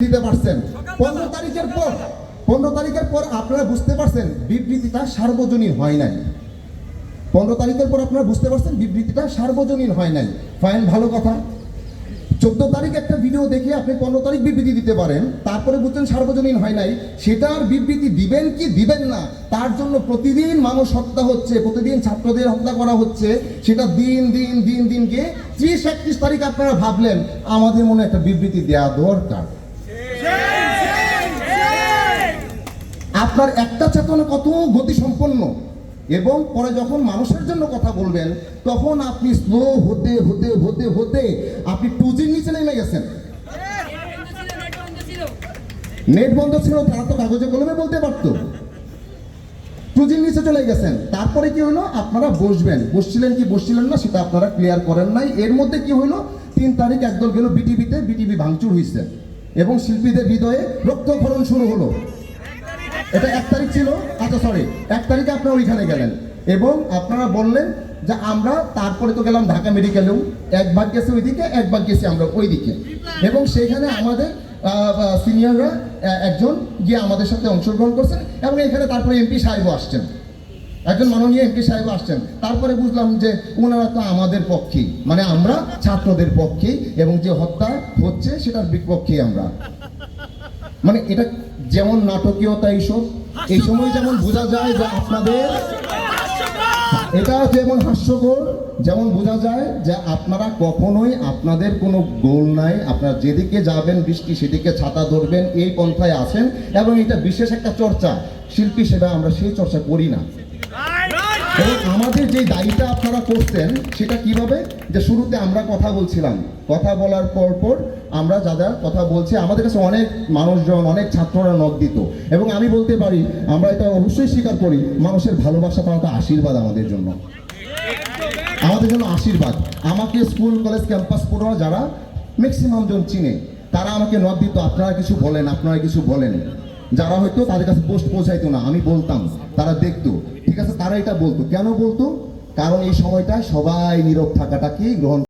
দিতে পারছেন। পনেরো তারিখের পর পনেরো তারিখের পর আপনারা বুঝতে পারছেন বিবৃতিটা সার্বজনীন হয় নাই। পনেরো তারিখের পর আপনারা বুঝতে পারছেন বিবৃতিটা সার্বজনীন হয় নাই। ফাইন ভালো কথা। চোদ্দ তারিখ একটা ভিডিও দেখে আপনি পনেরো তারিখ বিবৃতি দিতে পারেন। তারপরে বুঝছেন সার্বজনীন হয় নাই। সেটার বিবৃতি দিবেন কি দিবেন না তার জন্য প্রতিদিন মানুষ হত্যা হচ্ছে প্রতিদিন ছাত্রদের হত্যা করা হচ্ছে। সেটা দিন দিন দিন দিন গিয়ে ত্রিশ একত্রিশ তারিখ আপনারা ভাবলেন আমাদের মনে একটা বিবৃতি দেওয়া দরকার। আপনার একটা চেতনা কত গতি সম্পন্ন এবং পরে যখন মানুষের জন্য কথা বলবেন, তখন আপনি স্লো হতে হতে হতে হতে আপনি টুজির নিচে নেমে গেছেন। নেট বন্ধ ছিল, তারা তো কাগজে কলমে বলতে পারতো। টুজির নিচে চলে গেছেন। তারপরে কি হলো? আপনারা বসবেন। বসছিলেন কি বসছিলেন না, সেটা আপনারা ক্লিয়ার করেন নাই। এর মধ্যে কি হলো? তিন তারিখ একদল গেল বিটিভিতে বিটিভি ভাঙচুর হয়েছে এবং শিল্পীদের হৃদয়ে রক্তক্ষরণ শুরু হলো। এটা এক তারিখ ছিল? আচ্ছা সরি এক তারিখে আপনারা ওইখানে গেলেন। এবং আপনারা বললেন যে আমরা তারপরে তো গেলাম ঢাকা মেডিকেলেও এক ভাগ গেছে ওইদিকে, এক ভাগ গেছি আমরা ওইদিকে। এবং সেইখানে আমাদের সিনিয়ররা একজন গিয়ে আমাদের সাথে অংশগ্রহণ করছেন এবং এখানে তারপরে এমপি সাহেবও আসছেন। একজন মাননীয় এমপি সাহেব আসছেন। তারপরে বুঝলাম যে ওনারা তো আমাদের পক্ষেই। মানে আমরা ছাত্রদের পক্ষেই এবং যে হত্যা হচ্ছে সেটার বিপক্ষেই আমরা। মানে এটা যেমন নাটকীয়তা এইসব, এই সময় যেমন বোঝা যায় যে আপনাদের এটা যেমন হাস্যকর, যেমন বোঝা যায় যে আপনারা কখনোই আপনাদের কোনো গোল নাই, আপনারা যেদিকে যাবেন বৃষ্টি সেদিকে ছাতা ধরবেন, এই পন্থায় আছেন, এবং এটা বিশেষ একটা চর্চা, শিল্পী সেটা আমরা সেই চর্চা করি না। আমাদের যে দায়ীটা আপনারা করছেন, সেটা কীভাবে? যে শুরুতে আমরা কথা বলছিলাম। কথা বলার পর পর আমরা যারা কথা বলছি, আমাদের কাছে অনেক মানুষজন, অনেক ছাত্ররা নখ দিত। এবং আমি বলতে পারি, আমরা এটা অবশ্যই স্বীকার করি, মানুষের ভালোবাসা পাওয়াটা আশীর্বাদ আমাদের জন্য। আমাদের জন্য আশীর্বাদ। আমাকে স্কুল, কলেজ, ক্যাম্পাস পড়ুয়া যারা ম্যাক্সিমাম জন চিনে, তারা আমাকে নখ দিত, আপনারা কিছু বলেন, আপনারা কিছু বলেন। যারা হয়তো তাদের কাছে পোস্ট পৌঁছাইতো না, আমি বলতাম, তারা দেখতো। ঠিক আছে, তারা এটা বলতো। কেন বলতো? কারণ এই সময়টা সবাই নীরব থাকাটাকেই গ্রহণ